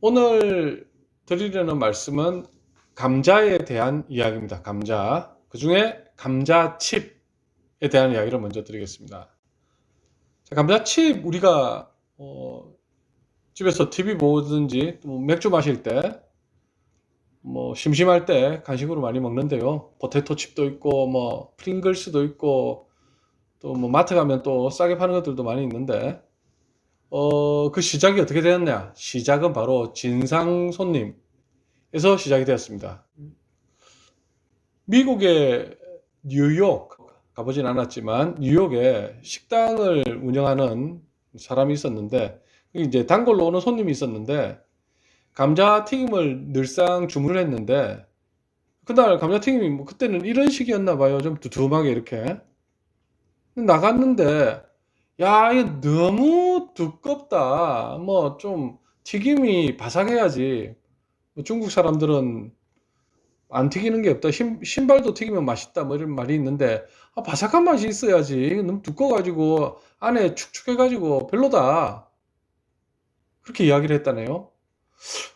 오늘 드리려는 말씀은 감자에 대한 이야기입니다. 감자. 그 중에 감자칩에 대한 이야기를 먼저 드리겠습니다. 자, 감자칩 우리가 어, 집에서 TV 보든지 또 맥주 마실 때 뭐 심심할 때 간식으로 많이 먹는데요. 포테토 칩도 있고 뭐 프링글스도 있고 또 뭐 마트 가면 또 싸게 파는 것들도 많이 있는데 어, 그 시작이 어떻게 되었냐? 시작은 바로 진상 손님에서 시작이 되었습니다. 미국의 뉴욕 가보진 않았지만 뉴욕에 식당을 운영하는 사람이 있었는데 이제 단골로 오는 손님이 있었는데 감자튀김을 늘상 주문을 했는데 그날 감자튀김이 뭐 그때는 이런 식이었나 봐요. 좀 두툼하게 이렇게 나갔는데 야, 이거 너무 두껍다. 뭐 좀 튀김이 바삭해야지. 뭐 중국 사람들은 안 튀기는 게 없다. 신, 신발도 튀기면 맛있다. 뭐 이런 말이 있는데 아, 바삭한 맛이 있어야지. 너무 두꺼워가지고 안에 축축해가지고 별로다. 그렇게 이야기를 했다네요.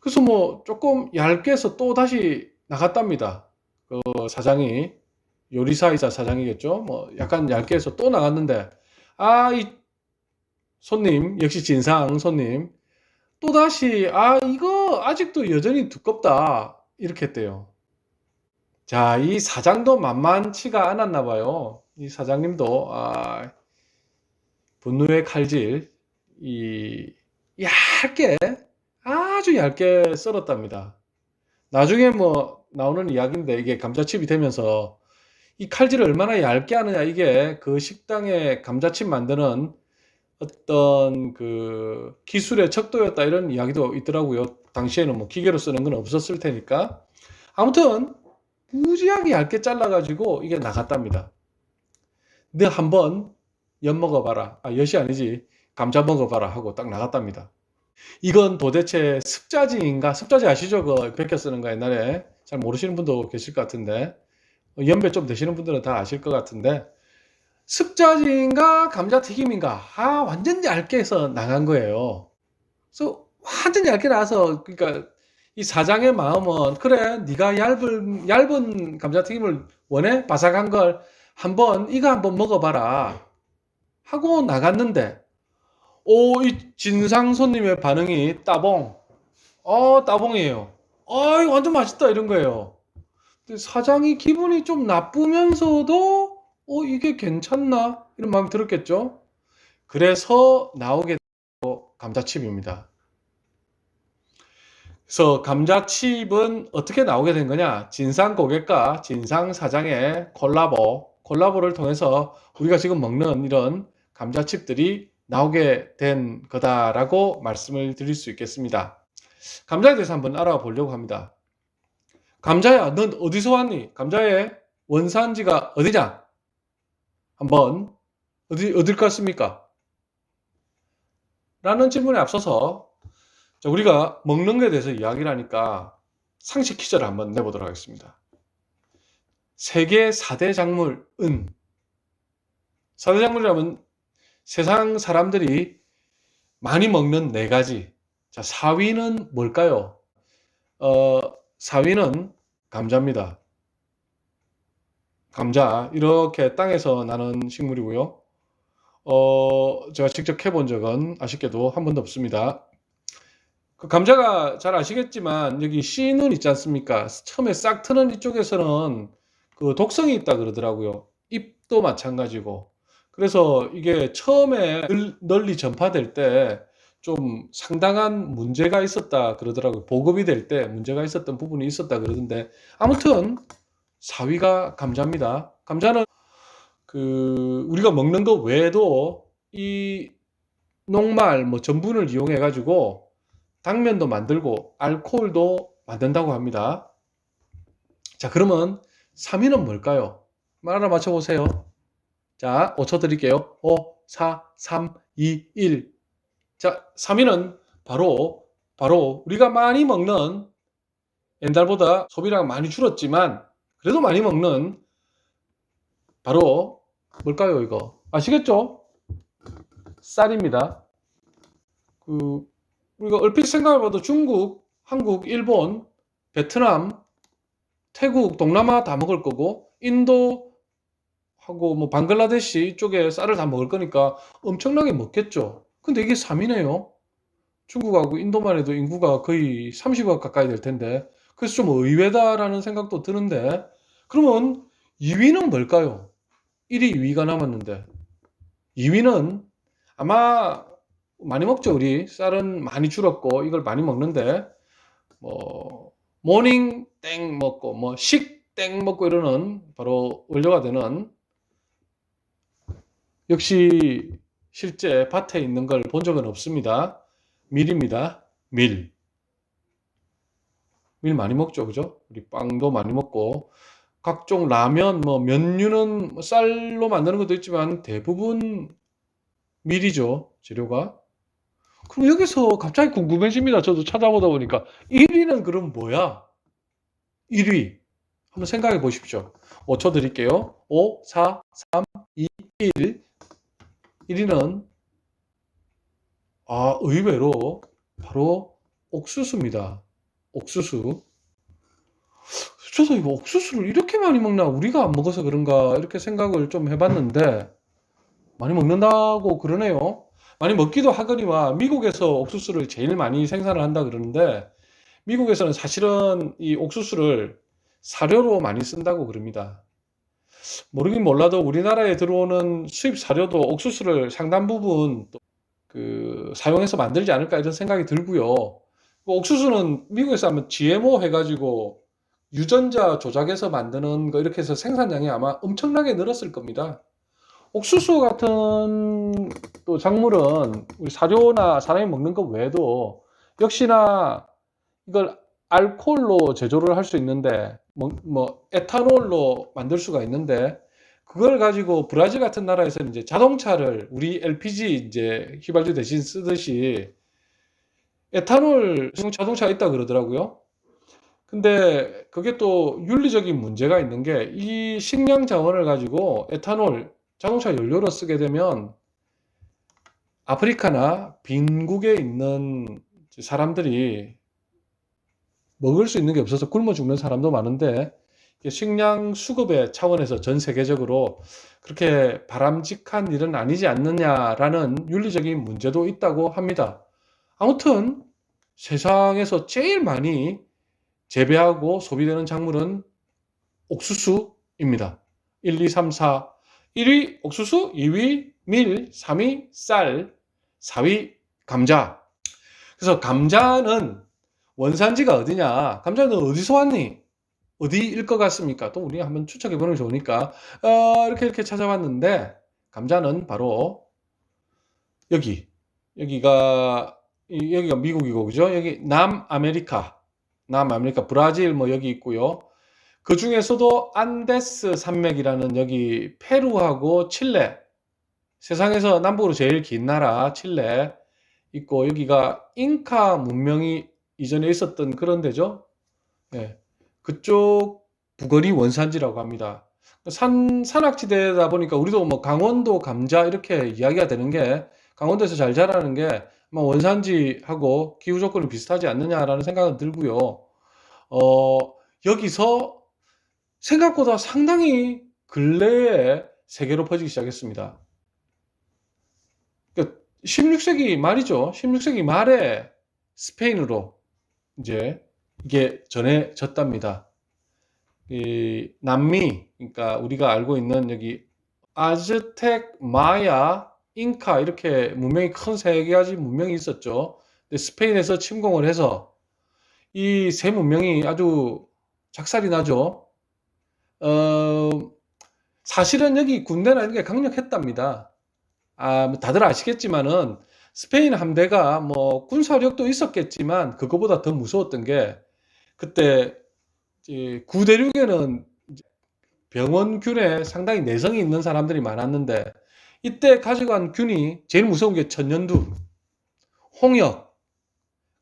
그래서 뭐 조금 얇게 해서 또 다시 나갔답니다. 그 사장이 요리사이자 사장이겠죠. 뭐 약간 얇게 해서 또 나갔는데 아, 이 손님, 역시 진상 손님. 또다시, 아, 이거 아직도 여전히 두껍다. 이렇게 했대요. 자, 이 사장도 만만치가 않았나 봐요. 이 사장님도, 아, 분노의 칼질, 이, 얇게, 아주 얇게 썰었답니다. 나중에 뭐, 나오는 이야기인데, 이게 감자칩이 되면서, 이 칼질을 얼마나 얇게 하느냐, 이게 그 식당에 감자칩 만드는 어떤 그 기술의 척도였다, 이런 이야기도 있더라고요. 당시에는 뭐 기계로 쓰는 건 없었을 테니까. 아무튼, 무지하게 얇게 잘라가지고 이게 나갔답니다. 너 한번 엿 먹어봐라. 아, 엿이 아니지. 감자 먹어봐라 하고 딱 나갔답니다. 이건 도대체 습자지인가? 습자지 아시죠? 그 베껴 쓰는 거 옛날에. 잘 모르시는 분도 계실 것 같은데. 연배 좀 되시는 분들은 다 아실 것 같은데 습자지인가 감자튀김인가 아 완전 얇게 해서 나간 거예요. 그래서 완전 얇게 나서 그러니까 이 사장의 마음은 그래 네가 얇은 얇은 감자튀김을 원해 바삭한 걸 한번 이거 한번 먹어봐라 하고 나갔는데 오 이 진상 손님의 반응이 따봉 어 따봉이에요. 어 이거 완전 맛있다 이런 거예요. 사장이 기분이 좀 나쁘면서도 어 이게 괜찮나 이런 마음이 들었겠죠. 그래서 나오게 된 감자칩입니다. 그래서 감자칩은 어떻게 나오게 된 거냐? 진상 고객과 진상 사장의 콜라보, 콜라보를 통해서 우리가 지금 먹는 이런 감자칩들이 나오게 된 거다라고 말씀을 드릴 수 있겠습니다. 감자에 대해서 한번 알아보려고 합니다. 감자야, 넌 어디서 왔니? 감자의 원산지가 어디냐? 한번 어디 어딜 것 같습니까? 라는 질문에 앞서서 우리가 먹는 것에 대해서 이야기를 하니까 상식 퀴즈를 한번 내보도록 하겠습니다. 세계 4대 작물 은 4대 작물이라면 세상 사람들이 많이 먹는 네 가지. 자, 4위는 뭘까요? 어, 4위는 감자입니다. 감자 이렇게 땅에서 나는 식물이고요. 어, 제가 직접 해본 적은 아쉽게도 한 번도 없습니다. 그 감자가 잘 아시겠지만 여기 씨는 있지 않습니까? 처음에 싹 트는 이쪽에서는 그 독성이 있다 그러더라고요. 잎도 마찬가지고. 그래서 이게 처음에 널리 전파될 때 좀 상당한 문제가 있었다 그러더라고요. 보급이 될 때 문제가 있었던 부분이 있었다 그러던데 아무튼 4위가 감자입니다. 감자는 그 우리가 먹는 것 외에도 이 녹말 뭐 전분을 이용해 가지고 당면도 만들고 알코올도 만든다고 합니다. 자, 그러면 3위는 뭘까요? 하나 맞춰 보세요. 자, 5초 드릴게요. 5, 4, 3, 2, 1. 자, 3위는 바로, 바로 우리가 많이 먹는 옛날보다 소비量많이 줄었지만 그래도 많이 먹는 바로 뭘까요, 이거? 아시겠죠? 쌀입니다. 그 우리가 얼핏 생각해봐도 중국, 한국, 일본, 베트남, 태국, 동남아 다 먹을 거고 인도 하고 뭐 방글라데시 이쪽에 쌀을 다 먹을 거니까 엄청나게 먹겠죠. 근데 이게 3위네요. 중국하고 인도만 해도 인구가 거의 30억 가까이 될 텐데 그래서 좀 의외다라는 생각도 드는데 그러면 2위는 뭘까요? 1위, 2위가 남았는데 2위는 아마 많이 먹죠 우리 쌀은 많이 줄었고 이걸 많이 먹는데 뭐 모닝 땡 먹고 뭐 식 땡 먹고 이러는 바로 원료가 되는 역시 실제 밭에 있는 걸 본 적은 없습니다. 밀입니다. 밀. 밀 많이 먹죠, 그죠? 우리 빵도 많이 먹고 각종 라면, 뭐 면류는 뭐 쌀로 만드는 것도 있지만 대부분 밀이죠, 재료가. 그럼 여기서 갑자기 궁금해집니다. 저도 찾아보다 보니까 1위는 그럼 뭐야? 1위. 한번 생각해 보십시오. 5초 드릴게요. 5, 4, 3, 2, 1. 1위는 아, 의외로 바로 옥수수입니다. 옥수수. 저도 이거 옥수수를 이렇게 많이 먹나 우리가 안 먹어서 그런가 이렇게 생각을 좀 해봤는데 많이 먹는다고 그러네요. 많이 먹기도 하거니와 미국에서 옥수수를 제일 많이 생산을 한다 그러는데 미국에서는 사실은 이 옥수수를 사료로 많이 쓴다고 그럽니다. 모르긴 몰라도 우리나라에 들어오는 수입 사료도 옥수수를 상당 부분 또그 사용해서 만들지 않을까 이런 생각이 들고요. 그 옥수수는 미국에서 하면 GMO 해가지고 유전자 조작해서 만드는 거 이렇게 해서 생산량이 아마 엄청나게 늘었을 겁니다. 옥수수 같은 또 작물은 우리 사료나 사람이 먹는 것 외에도 역시나 이걸 알코올로 제조를 할 수 있는데 뭐, 뭐 에탄올로 만들 수가 있는데 그걸 가지고 브라질 같은 나라에서는 이제 자동차를 우리 LPG 이제 휘발유 대신 쓰듯이 에탄올 자동차가 있다 그러더라고요. 근데 그게 또 윤리적인 문제가 있는 게 이 식량 자원을 가지고 에탄올 자동차 연료로 쓰게 되면 아프리카나 빈국에 있는 사람들이 먹을 수 있는 게 없어서 굶어 죽는 사람도 많은데 식량 수급의 차원에서 전 세계적으로 그렇게 바람직한 일은 아니지 않느냐라는 윤리적인 문제도 있다고 합니다. 아무튼 세상에서 제일 많이 재배하고 소비되는 작물은 옥수수입니다. 1, 2, 3, 4. 1위 옥수수, 2위 밀, 3위 쌀, 4위 감자. 그래서 감자는 원산지가 어디냐? 감자는 어디서 왔니? 어디일 것 같습니까? 또 우리 한번 추측해 보는 게 좋으니까 어, 이렇게 이렇게 찾아봤는데 감자는 바로 여기 여기가 이- 여기가 미국이고 그죠? 여기 남아메리카 남아메리카 브라질 뭐 여기 있고요. 그 중에서도 안데스 산맥이라는 여기 페루하고 칠레 세상에서 남북으로 제일 긴 나라 칠레 있고 여기가 잉카 문명이 이전에 있었던 그런 데죠. 예. 그쪽 부거리 원산지라고 합니다. 산, 산악지대다 보니까 우리도 뭐 강원도 감자 이렇게 이야기가 되는 게 강원도에서 잘 자라는 게 원산지하고 기후 조건이 비슷하지 않느냐라는 생각은 들고요. 어, 여기서 생각보다 상당히 근래에 세계로 퍼지기 시작했습니다. 그러니까 16세기 말이죠. 16세기 말에 스페인으로 이제 이게 전해졌답니다. 이 남미, 그러니까 우리가 알고 있는 여기 아즈텍, 마야, 잉카 이렇게 문명이 큰 세 가지 문명이 있었죠. 근데 스페인에서 침공을 해서 이 세 문명이 아주 작살이 나죠. 어, 사실은 여기 이런 게 강력했답니다. 아, 뭐 다들 아시겠지만은 스페인 함대가 뭐 군사력도 있었겠지만 그거보다 더 무서웠던 게 그때 구대륙에는 병원균에 상당히 내성이 있는 사람들이 많았는데 이때 가져간 균이 제일 무서운 게 천연두, 홍역,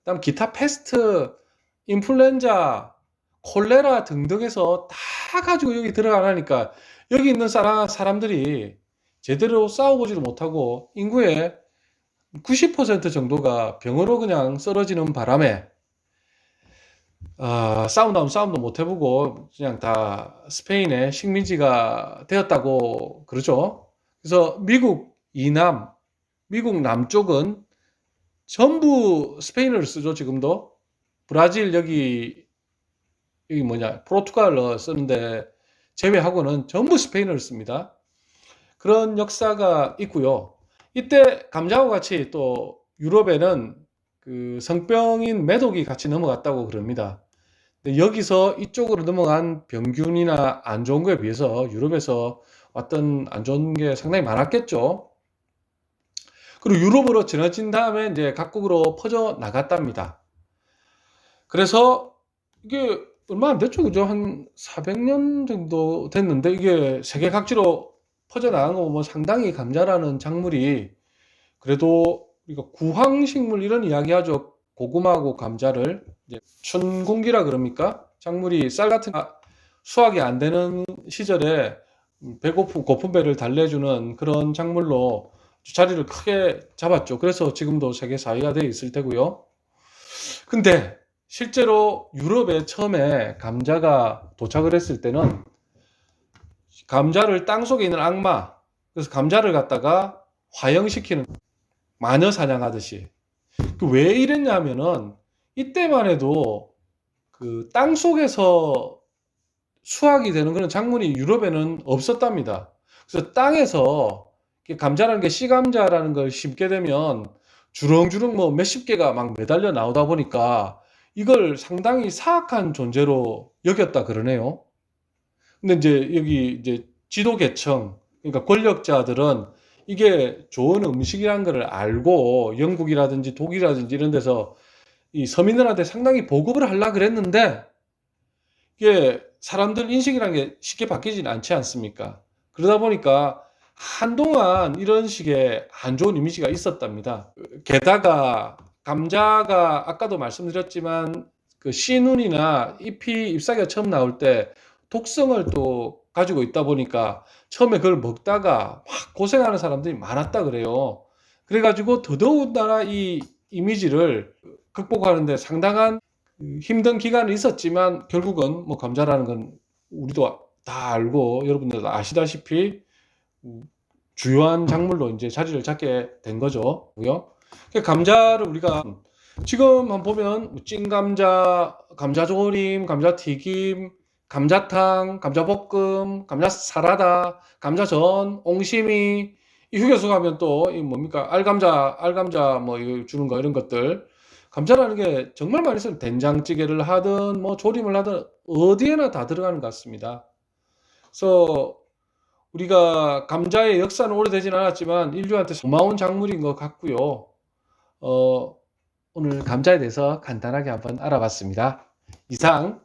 그다음 기타 패스트, 인플루엔자, 콜레라 등등해서 다 가지고 여기 들어가라니까 여기 있는 사람, 사람들이 제대로 싸워보지도 못하고 인구의 90% 정도가 병으로 그냥 쓰러지는 바람에 아, 싸움도 싸움도 못 해보고 그냥 다 스페인의 식민지가 되었다고 그러죠. 그래서 미국 이남, 미국 남쪽은 전부 스페인어를 쓰죠, 지금도. 브라질 여기 여기 뭐냐 포르투갈어 쓰는데 제외하고는 전부 스페인어를 씁니다. 그런 역사가 있고요. 이때 감자와 같이 또 유럽에는 그 성병인 매독이 같이 넘어갔다고 그럽니다. 여기서 이쪽으로 넘어간 병균이나 안 좋은 거에 비해서 유럽에서 왔던 안 좋은 게 상당히 많았겠죠. 그리고 유럽으로 전해진 다음에 이제 각국으로 퍼져 나갔답니다. 그래서 이게 얼마 안 됐죠, 그죠? 한 400년 정도 됐는데 이게 세계 각지로 퍼져나간 거 보면 상당히 감자라는 작물이 그래도 우리가 구황식물 이런 이야기 하죠. 고구마하고 감자를 이제 춘공기라 그럽니까? 작물이 쌀 같은 아, 수확이 안 되는 시절에 배고픈 고픈 배를 달래주는 그런 작물로 자리를 크게 잡았죠. 그래서 지금도 세계 4위가 되어 있을 테고요. 근데 실제로 유럽에 처음에 감자가 도착을 했을 때는 감자를 땅 속에 있는 악마, 그래서 감자를 갖다가 화형시키는 마녀 사냥하듯이. 그왜 이랬냐면은 이때만 해도 그 땅 속에서 수확이 되는 그런 작물이 유럽에는 없었답니다. 그래서 땅에서 감자라는 게 씨감자라는 걸 심게 되면 주렁주렁 뭐 몇십 개가 막 매달려 나오다 보니까 이걸 상당히 사악한 존재로 여겼다 그러네요. 근데 이제 여기 이제 지도계층, 그러니까 권력자들은 이게 좋은 음식이란 걸 알고 영국이라든지 독일이라든지 이런 데서 이 서민들한테 상당히 보급을 하려 그랬는데 이게 사람들 인식이라는 게 쉽게 바뀌지는 않지 않습니까? 그러다 보니까 한동안 이런 식의 안 좋은 이미지가 있었답니다. 게다가 감자가 아까도 말씀드렸지만 그 씨눈이나 잎이 잎사귀가 처음 나올 때 독성을 또 가지고 있다 보니까 처음에 그걸 먹다가 막 고생하는 사람들이 많았다 그래요. 그래가지고 더더군다나 이 이미지를 극복하는데 상당한 힘든 기간이 있었지만 결국은 뭐 감자라는 건 우리도 다 알고 여러분들도 아시다시피 주요한 작물로 이제 자리를 잡게 된 거죠. 고요. 감자를 우리가 지금 한번 보면 찐 감자, 감자 조림, 감자 튀김, 감자탕, 감자 볶음, 감자 사라다, 감자전, 옹심이, 이 휴게소 가면 또 이 뭡니까 알감자, 알감자 뭐 이거 주는 거 이런 것들 감자라는 게 정말 많이 써요. 된장찌개를 하든 뭐 조림을 하든 어디에나 다 들어가는 것 같습니다. 그래서 우리가 감자의 역사는 오래되진 않았지만 인류한테 고마운 작물인 것 같고요. 어, 오늘 감자에 대해서 간단하게 한번 알아봤습니다. 이상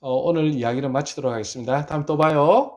어, 오늘 이야기를 마치도록 하겠습니다. 다음 또 봐요.